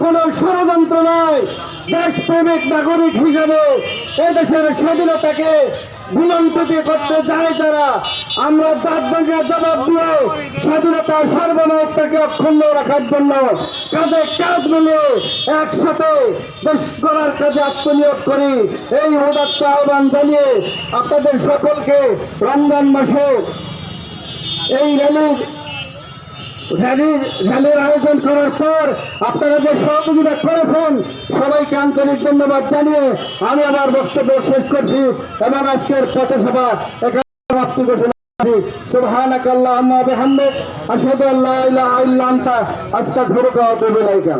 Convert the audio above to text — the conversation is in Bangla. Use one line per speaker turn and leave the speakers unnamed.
কোন ষড়যন্ত্র নয়। দেশপ্রেমিক নাগরিক হিসেবে এদেশের স্বাধীনতাকে বিলম্বিত করতে যায় যারা, আমরা দাঁত ভাঙা জবাব দিয়ে স্বাধীনতা সার্বভৌমত্বকে অক্ষুণ্ণ রাখার জন্য কাঁধে কাঁধ মিলিয়ে একসাথে দেশ গড়ার কাজে আত্মনিয়োগ করি। এই উদাত্ত আহ্বান জানিয়ে আপনাদের সকলকে রমজান মাসে এই র্যালির র্যালির র্যালির আয়োজন করার পর আপনারা যে সহযোগিতা করেছেন, সবাইকে আন্তরিক ধন্যবাদ জানিয়ে আমি আমার বক্তব্য শেষ করছি। এবং আজকের পথসভা, এখানে সমাপ্তি ঘোষণা سبحانك اللهم وبحمدك ওয়া বিহামদিক لا আস্তাগফিরুকা ওয়া আতুবু ইলাইকা।